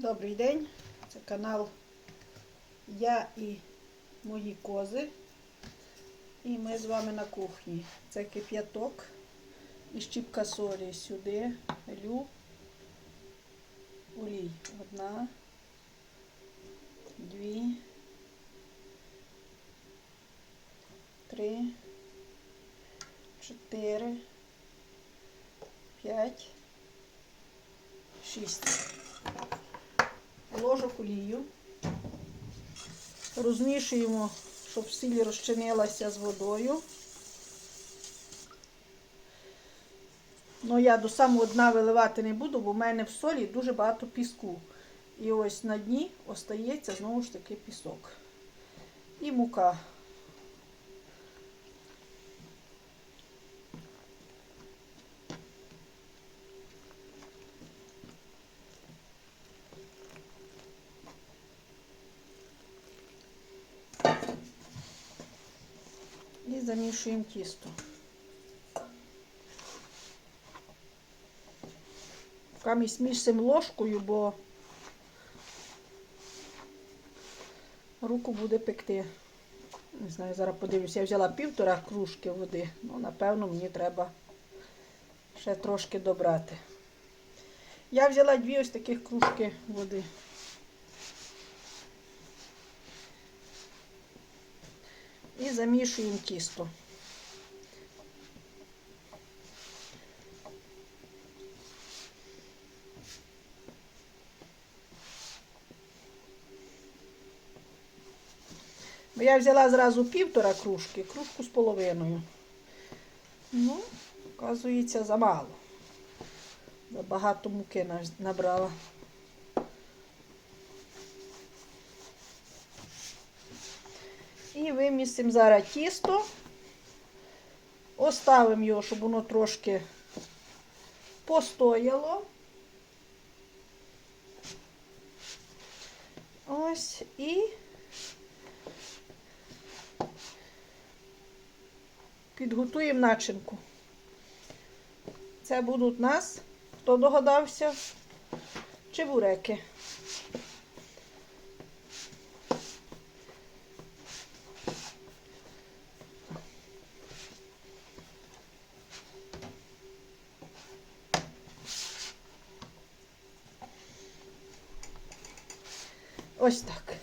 Добрий день, це канал Я і мої кози. І ми з вами на кухні. Це кип'яток і щіпка солі. Сюди лю олій. Одна, дві, три, чотири, п'ять, шість ложок олію. Розмішуємо, щоб сіль розчинилася з водою. Ну, я до самого дна виливати не буду, бо в мене в солі дуже багато піску. І ось на дні остається знову ж таки пісок. І мука. І замішуємо тісто. Камість мішаємо ложкою, бо руку буде пекти. Не знаю, зараз подивлюся. Я взяла півтора кружки води. Ну, напевно, мені треба ще трошки добрати. Я взяла дві ось таких кружки води. І замішуємо тісто. Я взяла зразу півтора кружки, кружку з половиною. Ну, оказується, замало. Забагато муки набрала. І вимісимо зараз тісто. Оставимо його, щоб воно трошки постояло. Ось і підготуємо начинку. Це будуть нас, хто догадався, чебуреки. Ось так.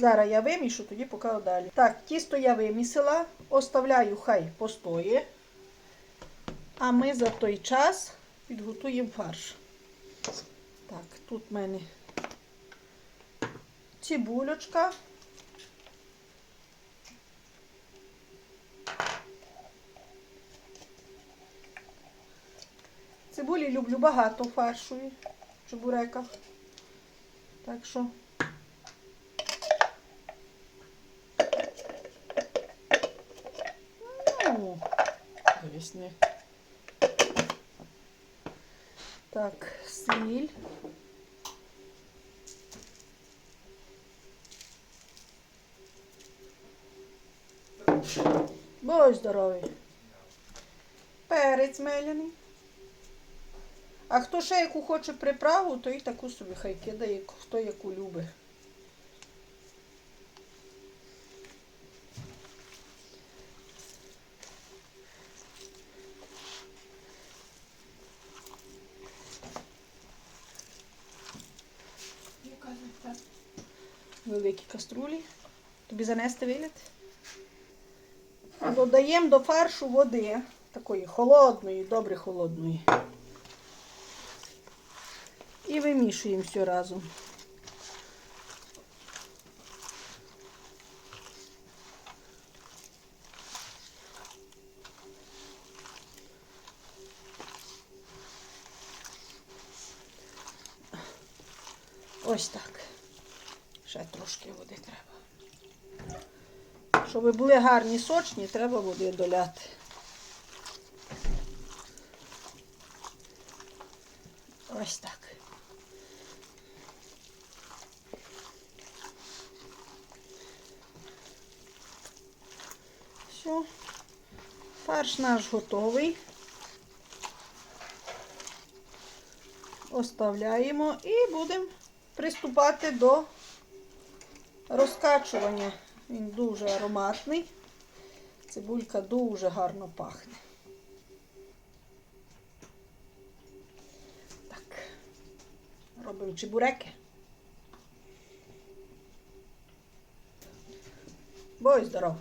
Зараз я вимішу, тоді покажу далі. Так, тісто я вимісила, оставляю, хай постоє. А ми за той час підготуємо фарш. Так, тут в мене цибулечка. Цибулі люблю багато фаршу в чебуреках. Так що Ну, дивись. Так, сіль. Будь здоровий. Перець меляний. А хто ще яку хоче приправу, то і таку собі хай кидає, хто яку любить. Великі каструлі. Тобі занести виліт? Додаємо до фаршу води, такої холодної, добре холодної. І вимішуємо все разом. Ось так. Ще трошки води треба. Щоб були гарні сочні, треба води доляти. Ось так. Все. Фарш наш готовий. оставляємо і будемо приступати до розкачування. Він дуже ароматний. Цибулька дуже гарно пахне. Так, робимо чебуреки. Бой здоров.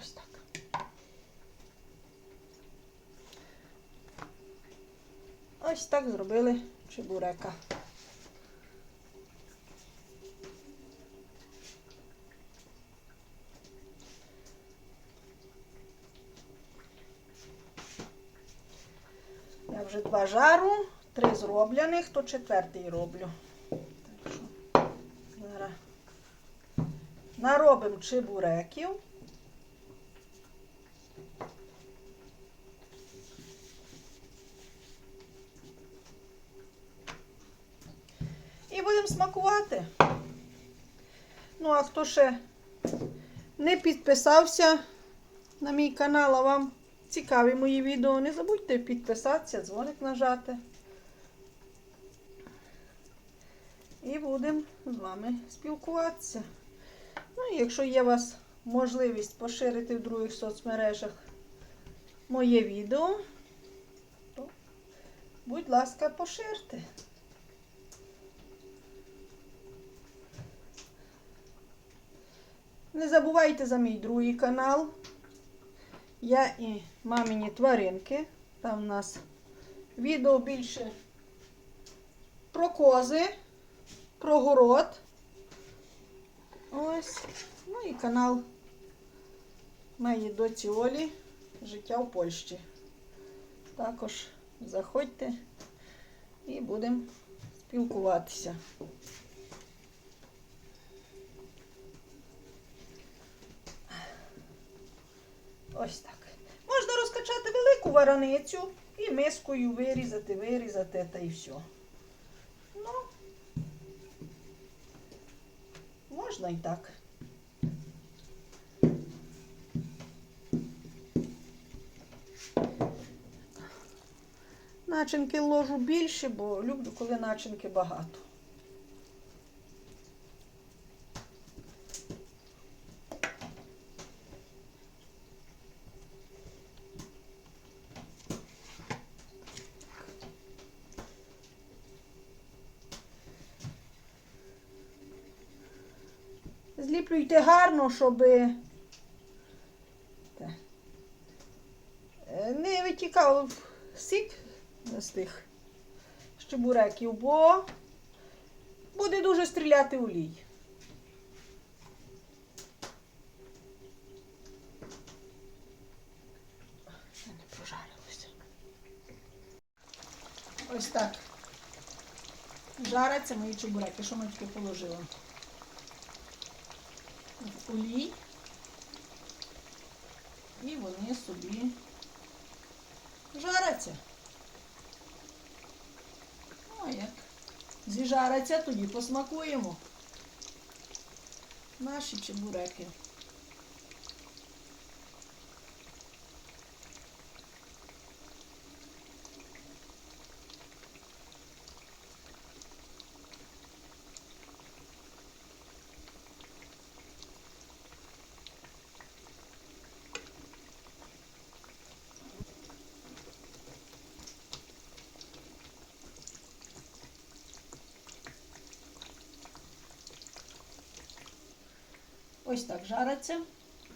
Ось так. Ось так зробили чебурека. Я вже два жару, три зроблених, то четвертий роблю. Так що зараз наробимо чебуреків. І будемо смакувати. Ну, а хто ще не підписався на мій канал, а вам цікаві мої відео, не забудьте підписатися, дзвоник нажати. І будемо з вами спілкуватися. Ну, і якщо є у вас можливість поширити в других соцмережах моє відео, то, будь ласка, поширте. Не забувайте за мій другий канал. Я і мамині тваринки. Там у нас відео більше про кози, про город. Ось. Ну і канал моєї доці Олі Життя в Польщі. Також заходьте і будемо спілкуватися. Ось так. Можна розкачати велику вареницю і мискою вирізати, вирізати та і все. Ну, можна і так. Начинки ложу більше, бо люблю, коли начинки багато. Зліплюйте гарно, щоб е, не витікав сік з тих щебуреків, бо буде дуже стріляти олій. Не прожарилося. Ось так. Жаряться мої чебуреки, що ми тільки положила в олій. І вони собі жаряться. Ну, а як зіжаряться, тоді посмакуємо наші чебуреки. Ось так жариться.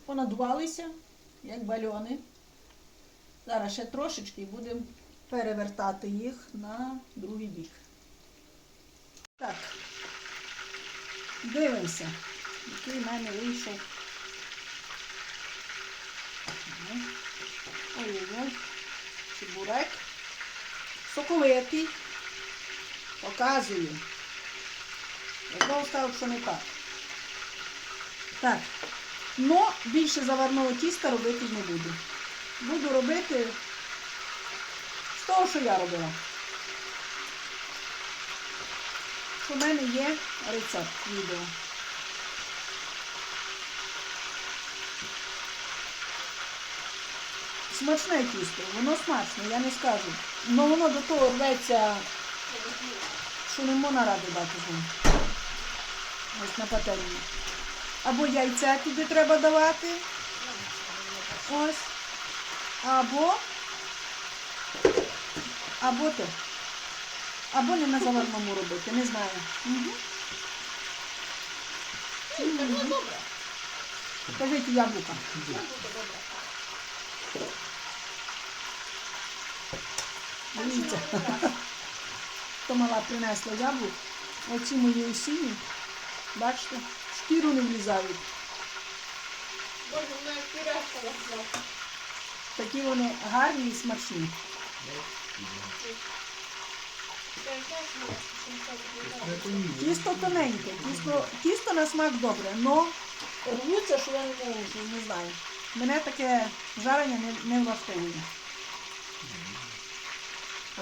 понадувалися, як бальони. Зараз ще трошечки і будемо перевертати їх на другий бік. Так. Дивимося, який в мене вийшов. Ой-ой-ой. Чебурек. Соковитий. Показую. Я знову сказав, що не так. Так. Но більше заварного тіста робити не буду. Буду робити з того, що я робила. У мене є рецепт відео. Смачне тісто, воно смачне, я не скажу. Но воно до того рветься, що не можна ради дати з ним. Ось на пательні. Або яйця туди треба давати. Ось. Або. Або те. Або не на заварному робити, не знаю. Угу. Було добре. Яблука. Дивіться. То мала принесла яблук. Оці мої осінні. Бачите, шкіру не влізають. Боже, мене пюрешка розбила. Такі вони гарні і смачні. Тісто тоненьке, тісто, тісто на смак добре, но рвуться, що я не можу, не знаю. Мене таке жарення не, не влаштовує.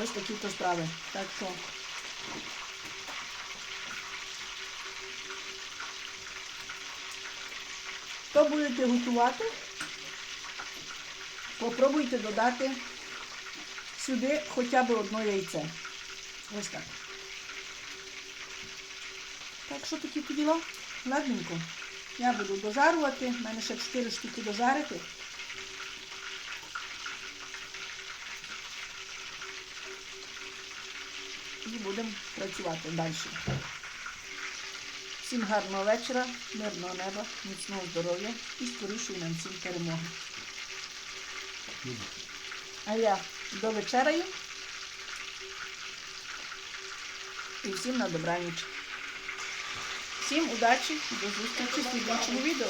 Ось такі то справи. Так що. Хто будете готувати, попробуйте додати сюди хоча б одне яйце. Ось так. Так що такі то діла? Ладненько. Я буду дожарувати. У мене ще 4 штуки дожарити. І будемо працювати далі. Всім гарного вечора, мирного неба, міцного здоров'я і скорішої нам всім перемоги. А я довечеряю і всім на добраніч. Всім удачі, до зустрічі в слідчому відео.